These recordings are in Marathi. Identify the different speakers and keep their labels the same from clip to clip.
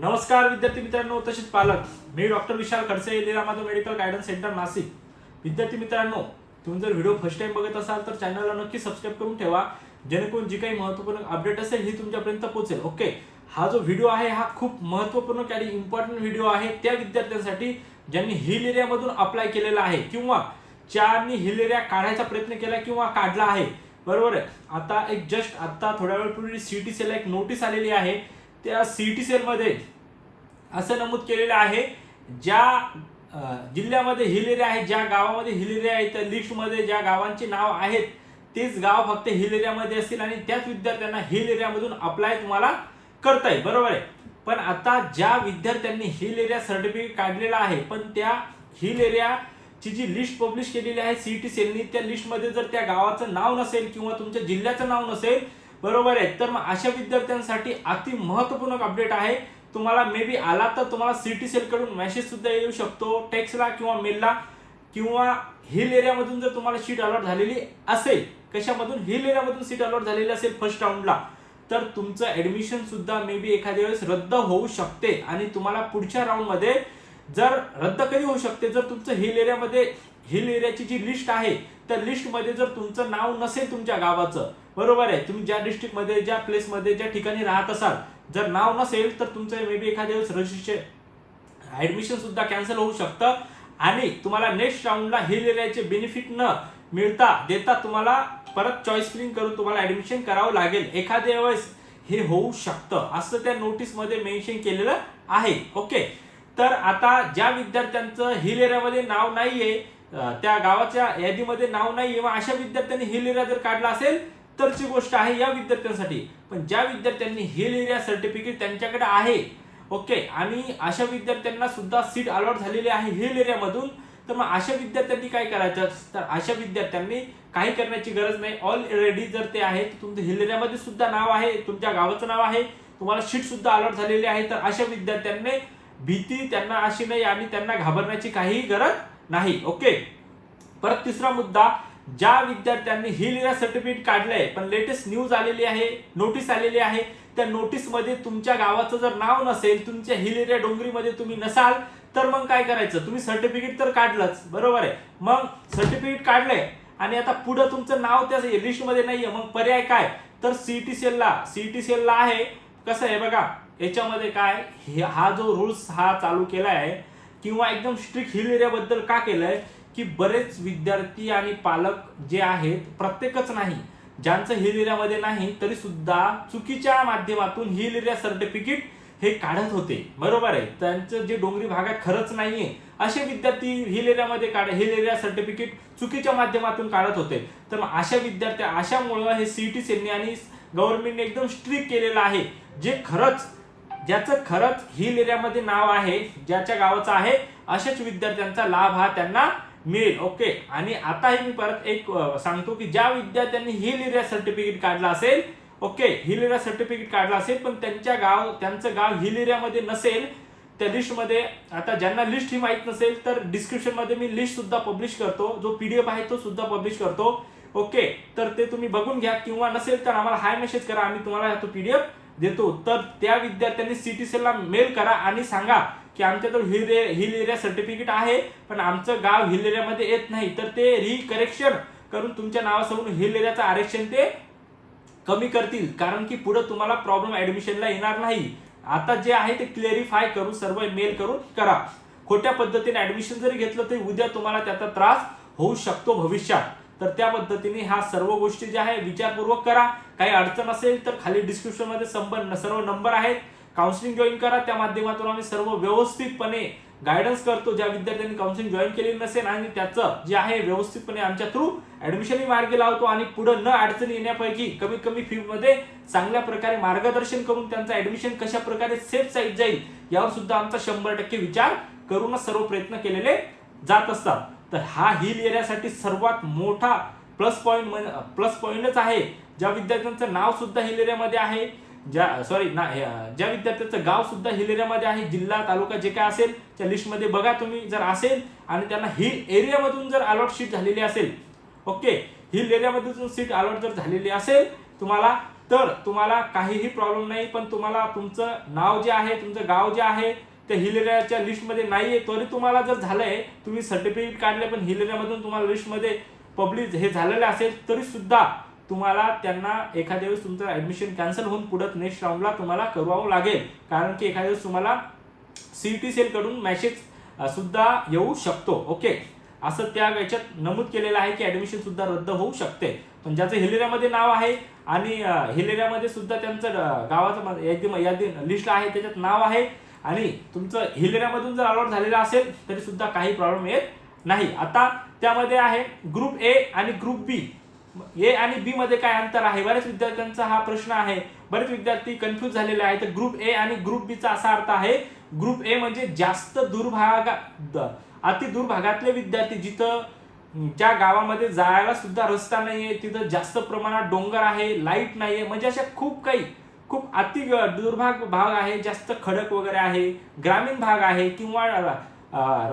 Speaker 1: नमस्कार विद्यार्थी मित्रांनो तसेच पालक. मी doctor Vishal Khadse Leelamadhav medical guidance centre Nashik. विद्यार्थी मित्रांनो तुम्ही जर व्हिडिओ फर्स्ट टाइम बघत असाल तर चॅनलला नक्की सबस्क्राईब करून ठेवा. जेणेकरून जी काही महत्त्वपूर्ण अपडेट असेल ही तुमच्यापर्यंत पोहोचेल. ओके हा जो व्हिडिओ आहे हा खूप महत्त्वपूर्ण आणि इम्पॉर्टंट व्हिडिओ आहे त्या विद्यार्थ्यांसाठी ज्यांनी हिल एरियामधून अप्लाय केलेला आहे. किंवा चारनी हिल एरिया काढायचा प्रयत्न केला किंवा काढला आहे. बरोबर आहे? आता एक जस्ट आता थोड्या वेळपूर्वी सी टी सेलला एक नोटीस आलेली आहे. त्या सी टी सेलमध्ये असं नमूद केलेलं आहे ज्या जिल्ह्यामध्ये हिल एरिया आहे ज्या गावामध्ये हिल एरिया आहे त्या लिस्टमध्ये ज्या गावांची नाव आहेत तेच गाव फक्त हिल एरियामध्ये असतील आणि त्याच विद्यार्थ्यांना हिल एरियामधून अप्लाय तुम्हाला करता येईल. बरोबर आहे? पण आता ज्या विद्यार्थ्यांनी हिल एरिया सर्टिफिकेट काढलेलं आहे पण त्या हिल एरियाची जी लिस्ट पब्लिश केलेली आहे सी टी सेलनी त्या लिस्टमध्ये जर त्या गावाचं नाव नसेल किंवा तुमच्या जिल्ह्याचं नाव नसेल बरोबर आहे. तर मग अशा विद्यार्थ्यांसाठी अति महत्त्वपूर्ण अपडेट आहे. तुम्हाला मे बी आला तर तुम्हाला सिटी सेलकडून मेसेज सुद्धा येऊ शकतो. टेक्स्टला किंवा मेलला किंवा हिल एरियामधून जर तुम्हाला सीट अलॉट झालेली असेल कशामधून? हिल एरियामधून सीट अलॉट झालेली असेल फर्स्ट राऊंडला तर तुमचं ऍडमिशन सुद्धा मे बी एखाद्या वेळेस रद्द होऊ शकते. आणि तुम्हाला पुढच्या राऊंडमध्ये जर रद्द कधी होऊ शकते? जर तुमचं हिल एरियामध्ये हिल एरियाची जी लिस्ट आहे त्या लिस्टमध्ये जर तुमचं नाव नसेल तुमच्या गावाचं बरोबर आहे तुम्ही ज्या डिस्ट्रिक्टमध्ये ज्या प्लेसमध्ये ज्या ठिकाणी राहत असाल जर नाव नसेल तर तुमचं मे बी एखाद्या वेळेस रजिस्ट्रेशन ऍडमिशन सुद्धा कॅन्सल होऊ शकतं. आणि तुम्हाला नेक्स्ट राऊंडला हिल एरियाचे बेनिफिट न मिळता देता तुम्हाला परत चॉईस फिलिंग करून तुम्हाला ऍडमिशन करावं लागेल. एखाद्या वेळेस हे होऊ शकतं. असं त्या नोटीसमध्ये मेन्शन केलेलं आहे. ओके तर आता ज्या विद्यार्थ्यांचं हिल एरियामध्ये नाव नाहीये आहे त्या गावाच्या यादीमध्ये नाव नाही किंवा अशा विद्यार्थ्यांनी हिल एरिया जर काढला असेल तरची गोष्ट आहे या विद्यार्थ्यांसाठी. पण ज्या विद्यार्थ्यांनी हिल एरिया सर्टिफिकेट त्यांच्याकडे आहे ओके आणि अशा विद्यार्थ्यांना सुद्धा सीट अलॉट झालेली आहे हिल एरियामधून तर मग अशा विद्यार्थ्यांनी काय करायचं? तर अशा विद्यार्थ्यांनी काही करण्याची गरज नाही. ऑलरेडी जर ते आहे तुमचं हिल एरियामध्ये सुद्धा नाव आहे तुमच्या गावाचं नाव आहे तुम्हाला सीट सुद्धा अलॉट झालेली आहे. तर अशा विद्यार्थ्यांनी भीती त्यांना अशी नाही आणि त्यांना घाबरण्याची काहीही गरज नाही ओके परत तिसरा मुद्दा ज्या विद्यार्थ्यांनी हिल एरिया सर्टिफिकेट काढलंय पण लेटेस्ट न्यूज आलेली आहे नोटीस आलेली आहे त्या नोटीसमध्ये तुमच्या गावाचं जर नाव नसेल तुमच्या हिल एरिया डोंगरीमध्ये तुम्ही नसाल तर मग काय करायचं? तुम्ही सर्टिफिकेट तर काढलंच बरोबर आहे? मग सर्टिफिकेट काढलंय आणि आता पुढं तुमचं नाव त्या लिस्टमध्ये नाहीये मग पर्याय काय? तर सीटी सेलला सीटी सेलला आहे कसं आहे बघा याच्यामध्ये काय हा जो रूल्स हा चालू केला आहे किंवा एकदम स्ट्रिक्ट हिल एरियाबद्दल का केलंय की बरेच विद्यार्थी आणि पालक जे आहेत प्रत्येकच नाही ज्यांचं हिल एरियामध्ये नाही तरी सुद्धा चुकीच्या माध्यमातून हिल एरिया सर्टिफिकेट हे काढत होते. बरोबर आहे? त्यांचं जे डोंगरी भागात खरंच नाहीये असे विद्यार्थी हिल एरियामध्ये काढ हिल एरिया सर्टिफिकेट चुकीच्या माध्यमातून काढत होते. तर मग अशा विद्यार्थी अशामुळं हे सीईटी सेलनी आणि गव्हर्नमेंटने एकदम स्ट्रिक्ट केलेलं आहे जे खरंच ज्याचं खरंच हिल एरियामध्ये नाव आहे ज्याच्या गावाचं आहे अशाच विद्यार्थ्यांचा लाभ हा त्यांना मिळेल. ओके? आणि आता हे मी परत एक सांगतो की ज्या विद्यार्थ्यांनी हिल एरिया सर्टिफिकेट काढला असेल ओके? हिल एरिया सर्टिफिकेट काढला असेल पण त्यांच्या गाव त्यांचं गाव हिल एरियामध्ये नसेल त्या लिस्टमध्ये आता ज्यांना लिस्ट ही माहीत नसेल तर डिस्क्रिप्शनमध्ये मी लिस्ट सुद्धा पब्लिश करतो जो पीडीएफ आहे तो सुद्धा पब्लिश करतो. ओके? तर ते तुम्ही बघून घ्या किंवा नसेल तर आम्हाला हाय मेसेज करा आम्ही तुम्हाला तो पीडीएफ देतो. तर त्या विद्यार्थ्यांनी सी टी सेलला मेल करा आणि सांगा की आमच्याकडे hill area hill area certificate आहे पण आमचं गाव हिल एरियामध्ये येत नाही. तर ते रिकरेक्शन करून तुमच्या नावासमोर हिल एरियाचं आरक्षण ते कमी करतील. कारण की पुढे तुम्हाला प्रॉब्लेम ऍडमिशनला येणार नाही. आता जे आहे ते क्लेरिफाय करून सर्व मेल करून करा. खोट्या पद्धतीने ऍडमिशन जरी घेतलं तरी उद्या तुम्हाला त्याचा त्रास होऊ शकतो भविष्यात. तर त्या पद्धतीने ह्या सर्व गोष्टी ज्या आहे विचारपूर्वक करा. काही अडचण असेल तर खाली डिस्क्रिप्शनमध्ये संबंध सर्व नंबर आहेत. काउन्सिलिंग जॉईन करा. त्या माध्यमातून आम्ही सर्व व्यवस्थितपणे गायडन्स करतो. ज्या विद्यार्थ्यांनी काउन्सिलिंग जॉईन केलेली नसेल आणि त्याचं जे आहे व्यवस्थितपणे आमच्या थ्रू ऍडमिशनही मार्गी लावतो आणि पुढे न अडचणी येण्यापैकी कमीत कमी फी मध्ये चांगल्या प्रकारे मार्गदर्शन करून त्यांचं ऍडमिशन कशा प्रकारे सेफ साईड जाईल यावर सुद्धा आमचा शंभर टक्के विचार करूनच सर्व प्रयत्न केलेले जात असतात. तर हा हिल एरियासाठी सर्वात मोठा प्लस पॉईंट प्लस पॉईंटच आहे. ज्या विद्यार्थ्यांचं नाव सुद्धा हिल एरियामध्ये आहे ज्या सॉरी ना ज्या विद्यार्थ्यांचं गाव सुद्धा हिल एरियामध्ये आहे जिल्हा तालुका जे काय असेल त्या लिस्टमध्ये बघा तुम्ही जर असेल आणि त्यांना हिल एरियामधून जर अलॉट शीट झालेली असेल ओके हिल एरियामध्ये जर सीट अलॉट जर झालेली असेल तुम्हाला तर तुम्हाला काहीही प्रॉब्लेम नाही पण तुम्हाला तुमचं नाव जे आहे तुमचं गाव जे आहे त्या हिलेऱ्याच्या लिस्टमध्ये नाही आहे तरी तुम्हाला जर झालंय तुम्ही सर्टिफिकेट काढले पण हिलेऱ्यामधून तुम्हाला लिस्टमध्ये पब्लिश हे झालेलं असेल तरी सुद्धा तुम्हाला त्यांना एखाद्या वेळेस तुमचं ऍडमिशन कॅन्सल होऊन पुढत नेक्स्ट राऊंडला तुम्हाला करवावं लागेल. कारण की एखाद्या वेळेस तुम्हाला सी टी सेलकडून मॅसेज सुद्धा येऊ शकतो. ओके असं त्या याच्यात नमूद केलेलं आहे की ऍडमिशन सुद्धा रद्द होऊ शकते. पण ज्याचं हिलेरियामध्ये नाव आहे आणि हिलेरियामध्ये सुद्धा त्यांचं गावाचं यादी यादी लिस्ट आहे त्याच्यात नाव आहे. आणि तुमचं हिलेरियामधून जर अलॉट झालेलं असेल तरी सुद्धा काही प्रॉब्लेम येत नाही. आता त्यामध्ये आहे ग्रुप ए आणि ग्रुप बी ए आणि बी मध्ये काय अंतर आहे? बरेच विद्यार्थ्यांचा हा प्रश्न आहे. बरेच विद्यार्थी कन्फ्युज झालेले आहेत. तर ग्रुप ए आणि ग्रुप बी चा असा अर्थ आहे ग्रुप ए म्हणजे जास्त दुर्भागा अति दुर्भागातले विद्यार्थी जिथं ज्या गावामध्ये जायला सुद्धा रस्ता नाहीये तिथं जास्त प्रमाणात डोंगर आहे लाइट नाहीये म्हणजे अशा खूप काही खूप अति दुर्भाग भाग आहे जास्त खडक वगैरे आहे ग्रामीण भाग आहे किंवा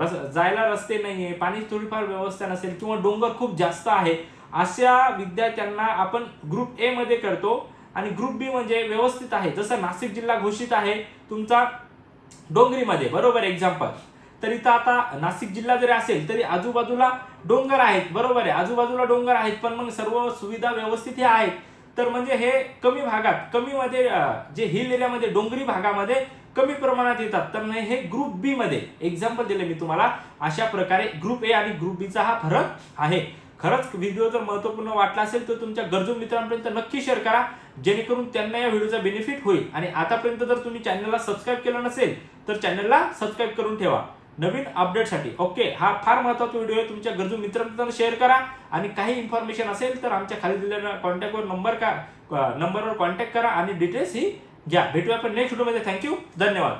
Speaker 1: रस- जायला रस्ते नाही आहे पाणी थोडीफार व्यवस्था नसेल किंवा डोंगर खूप जास्त आहे अशा विद्यार्थ्यांना आपण ग्रुप ए मध्ये करतो आणि ग्रुप बी म्हणजे व्यवस्थित आहे. जसं नाशिक जिल्हा घोषित आहे तुमचा डोंगरीमध्ये बरोबर एक्झाम्पल तर इथं आता नाशिक जिल्हा जरी असेल तरी आजूबाजूला डोंगर आहेत बरोबर आहे. आजूबाजूला डोंगर आहेत पण मग सर्व सुविधा व्यवस्थित ह्या आहेत. तर म्हणजे हे कमी भागात कमी मध्ये जे हिल एरियामध्ये डोंगरी भागामध्ये कमी प्रमाणात येतात. तर नाही हे ग्रुप बी मध्ये एक्झाम्पल दिले मी तुम्हाला अशा प्रकारे ग्रुप ए आणि ग्रुप बीचा हा फरक आहे. खरंच व्हिडिओ जर महत्त्वपूर्ण वाटला असेल तर तुमच्या गरजू मित्रांपर्यंत नक्की शेअर करा जेणेकरून त्यांना या व्हिडिओचा बेनिफिट होईल. आणि आतापर्यंत जर तुम्ही चॅनलला सबस्क्राईब केलं नसेल तर चॅनलला सबस्क्राईब करून ठेवा. नवीन अपडेटसाठी ओके हा फार महत्त्वाचा व्हिडिओ आहे. तुमच्या गरजू मित्रांपर्यंत शेअर करा. आणि काही इन्फॉर्मेशन असेल तर आमच्या खाली दिलेल्या कॉन्टॅक्टवर नंबर का नंबरवर कॉन्टॅक्ट करा आणि डिटेल्स ही घ्या. भेटूया आपण नेक्स्ट व्हिडिओमध्ये थँक्यू धन्यवाद.